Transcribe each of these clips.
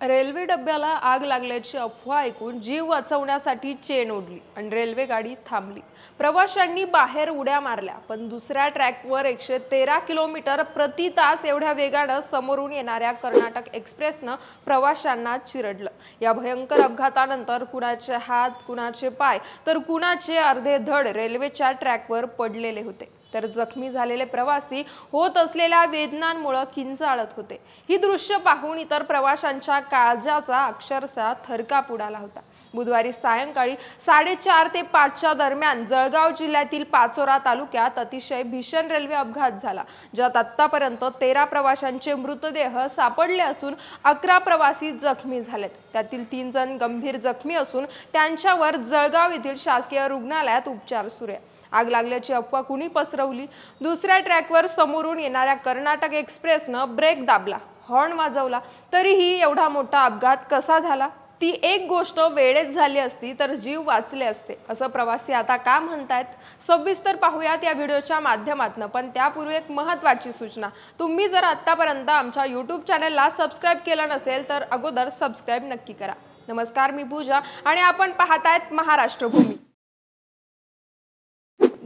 Railway डब्याला आग लागल्याची अफवा ऐकून जीव वाचवण्यासाठी चेन ओढली आणि रेल्वे गाडी थांबली. प्रवाशांनी बाहेर उड्या मारल्या पण दुसऱ्या ट्रॅकवर एकशे तेरा किलोमीटर प्रति तास एवढ्या वेगानं समोरून येणाऱ्या कर्नाटक एक्सप्रेसनं प्रवाशांना चिरडलं. या भयंकर अपघातानंतर कुणाचे हात कुणाचे पाय तर कुणाचे अर्धे धड रेल्वेच्या ट्रॅकवर पडलेले होते. तर जखमी झालेले प्रवासी होत असलेल्या वेदनांमुळे किंचाळत होते. ही दृश्य पाहून इतर प्रवाशांच्या काळजाचा अक्षरशः थरकाप उडाला होता. बुधवारी सायंकाळी साडेचार ते पाचच्या दरम्यान जळगाव जिल्ह्यातील पाचोरा तालुक्यात अतिशय भीषण रेल्वे अपघात झाला ज्यात आतापर्यंत तेरा प्रवाशांचे मृतदेह सापडले असून अकरा प्रवासी जखमी झालेत. त्यातील तीन जण गंभीर जखमी असून त्यांच्यावर जळगाव येथील शासकीय रुग्णालयात उपचार सुरू आहे. आग लागल्याची अफवा कुणी पसरवली? दुसऱ्या ट्रॅकवर समोरून येणाऱ्या कर्नाटक एक्सप्रेसनं ब्रेक दाबला हॉर्न वाजवला. तरीही एवढा मोठा अपघात कसा झाला? ती एक गोष्ट वेळेत झाली असती तर जीव वाचले असते. असं प्रवासी आता का म्हणतायत? सविस्तर पाहूयात या व्हिडिओच्या माध्यमातून. पण त्यापूर्वी एक महत्त्वाची सूचना. तुम्ही जर आत्तापर्यंत आमच्या यूट्यूब चॅनलला सबस्क्राईब केलं नसेल तर अगोदर सबस्क्राईब नक्की करा. नमस्कार मी पूजा. आणि आपण पाहतायत महाराष्ट्रभूमी.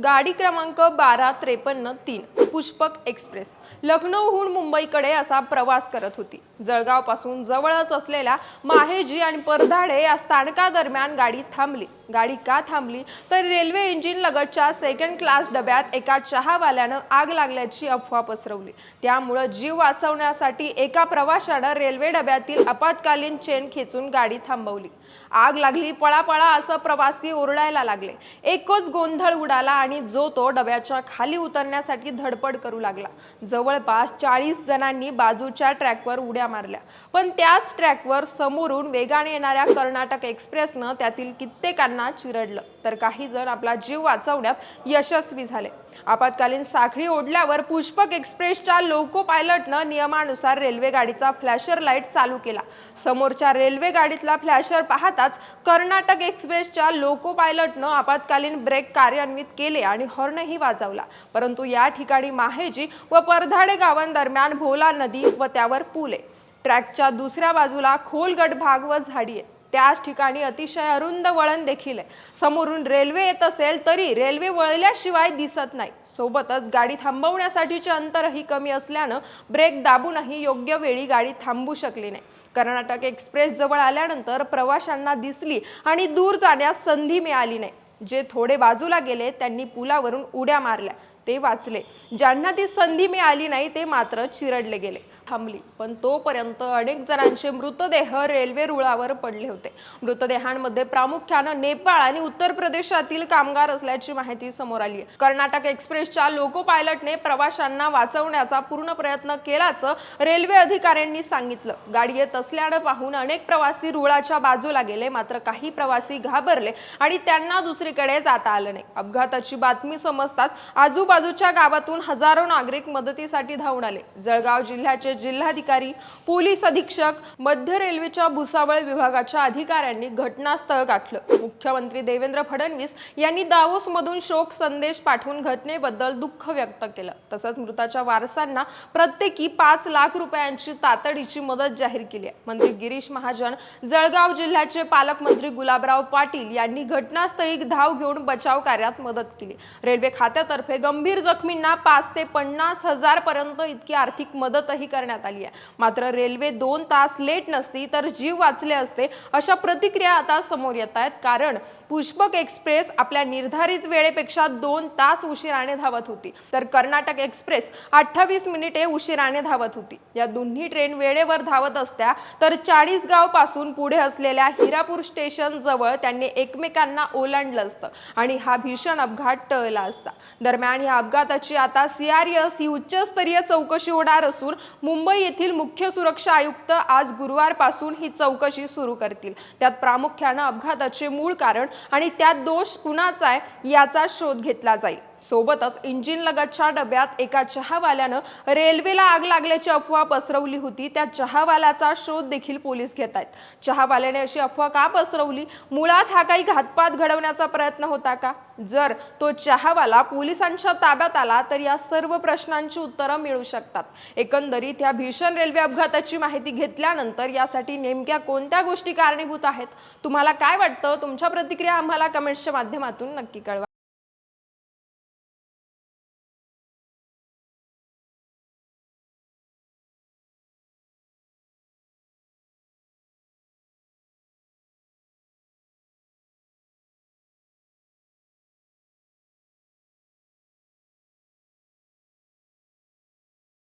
गाडी क्रमांक बारा त्रेपन्न तीन पुष्पक एक्सप्रेस. लखनौहून मुंबईकडे असा प्रवास करत होती. जळगावपासून जवळच असलेल्या माहेजी आणि परधाडे या स्थानकादरम्यान गाडी थांबली. गाडी का थांबली? तर रेल्वे इंजिन लगतच्या सेकंड क्लास डब्यात एका चहावाल्यानं आग लागल्याची अफवा पसरवली. त्यामुळं जीव वाचवण्यासाठी एका प्रवाशानं रेल्वे डब्यातील आपत्कालीन चेन खेचून गाडी थांबवली. आग लागली पळापळा असं प्रवासी ओरडायला लागले. एकच गोंधळ उडाला आणि जो तो डब्याच्या खाली उतरण्यासाठी धडपड करू लागला. जवळपास चाळीस जणांनी बाजूच्या ट्रॅकवर उड्या मारल्या. पण त्याच ट्रॅकवर समोरून वेगाने येणाऱ्या कर्नाटक एक्सप्रेसनं त्यातील कित्येकांना चिरडलं. तर काही जण आपला जीव वाचवण्यात यशस्वी झाले. आपत्कालीन साखळी ओढल्यावर पुष्पक एक्सप्रेसच्या लोको पायलटनं नियमानुसार रेल्वे गाडीचा फ्लॅशर लाइट चालू केला. समोरच्या रेल्वे गाडीतला फ्लॅशर पाहताच कर्नाटक एक्सप्रेसच्या लोको पायलटनं आपत्कालीन ब्रेक कार्यान्वित केले आणि हॉर्नही वाजवला. परंतु या ठिकाणी माहेजी व परधाडे गावांदरम्यान भोला नदी व त्यावर पूल. आहे ट्रॅकच्या दुसऱ्या बाजूला खोलगट भाग व झाडी आहे. त्याच ठिकाणी अतिशय अरुंद वळण देखील आहे. समोरून रेल्वे येत असेल तरी रेल्वे वळल्याशिवाय दिसत नाही. सोबतच गाडी थांबवण्यासाठीचे अंतरही कमी असल्यानं ब्रेक दाबूनही योग्य वेळी गाडी थांबू शकली नाही. कर्नाटक एक्सप्रेस जवळ आल्यानंतर प्रवाशांना दिसली आणि दूर जाण्यास संधी मिळाली नाही. जे थोडे बाजूला गेले त्यांनी पुलावरून उड्या मारल्या. ते वाचले. ज्यांना ती संधी मिळाली नाही ते मात्र चिरडले गेले थांबली. पण तोपर्यंत अनेक जणांचे मृतदेह रेल्वे रुळावर पडले होते. मृतदेहांमध्ये प्रामुख्यानं नेपाळ आणि उत्तर प्रदेशातील कामगार असल्याची माहिती समोर आली आहे कर्नाटक एक्सप्रेसच्या लोको पायलटने प्रवाशांना वाचवण्याचा पूर्ण प्रयत्न केल्याचं रेल्वे अधिकाऱ्यांनी सांगितलं. गाडी येत असल्यानं पाहून अनेक प्रवासी रुळाच्या बाजूला गेले मात्र काही प्रवासी घाबरले आणि त्यांना दुसरीकडे जाता आलं नाही. अपघाताची बातमी समजताच आजूबाजू आजूबाजूच्या गावातून हजारो नागरिक मदतीसाठी धावून आले. जळगाव जिल्ह्याचे जिल्हाधिकारी पोलीस अधीक्षक मध्य रेल्वेच्या भुसावळ विभागाच्या अधिकाऱ्यांनी घटनास्थळ गाठलं. मुख्यमंत्री देवेंद्र फडणवीस यांनी दावोस मधून शोक संदेश पाठवून घटनेबद्दल दुःख व्यक्त केलं. तसंच मृताच्या वारसांना प्रत्येकी पाच लाख रुपयांची तातडीची मदत जाहीर केली आहे. मंत्री गिरीश महाजन जळगाव जिल्ह्याचे पालकमंत्री गुलाबराव पाटील यांनी घटनास्थळी धाव घेऊन बचाव कार्यात मदत केली. रेल्वे खात्यातर्फे गंभीर गंभीर जखमींना पाच ते पन्नास हजार पर्यंत इतकी आर्थिक मदतही करण्यात आली आहे. मात्र रेल्वे दोन तास लेट नसती तर जीव वाचले असते अशा प्रतिक्रिया आता समोर येत आहेत. कारण पुष्पक एक्सप्रेस आपल्या निर्धारित वेळेपेक्षा दोन तास उशिराने धावत होती. तर कर्नाटक एक्सप्रेस अठ्ठावीस मिनिटे उशिराने धावत होती. या दोन्ही ट्रेन वेळेवर धावत असत्या तर चाळीसगावपासून पुढे असलेल्या हिरापूर स्टेशन जवळ त्यांनी एकमेकांना ओलांडलं असतं आणि हा भीषण अपघात टळला असता. दरम्यान या अपघाताची आता सीआरएस ही उच्चस्तरीय चौकशी होणार असून मुंबई येथील मुख्य सुरक्षा आयुक्त आज गुरुवारपासून ही चौकशी सुरू करतील. त्यात प्रामुख्यानं अपघाताचे मूळ कारण आणि त्यात दोष कुणाचा आहे याचा शोध घेतला जाईल. सोबतच इंजिन लगतच्या डब्यात एका चहावाल्यानं रेल्वेला आग लागल्याची अफवा पसरवली होती. त्या चहावाल्याचा शोध देखील पोलीस घेत आहेत. चहावाल्याने अशी अफवा का पसरवली? मुळात हा काही घातपात घडवण्याचा प्रयत्न होता का? जर तो चहावाला पोलिसांच्या ताब्यात आला तर या सर्व प्रश्नांची उत्तरं मिळू शकतात. एकंदरीत या भीषण रेल्वे अपघाताची माहिती घेतल्यानंतर यासाठी नेमक्या कोणत्या गोष्टी कारणीभूत आहेत? तुम्हाला काय वाटतं? तुमच्या प्रतिक्रिया आम्हाला कमेंट्सच्या माध्यमातून नक्की कळवा.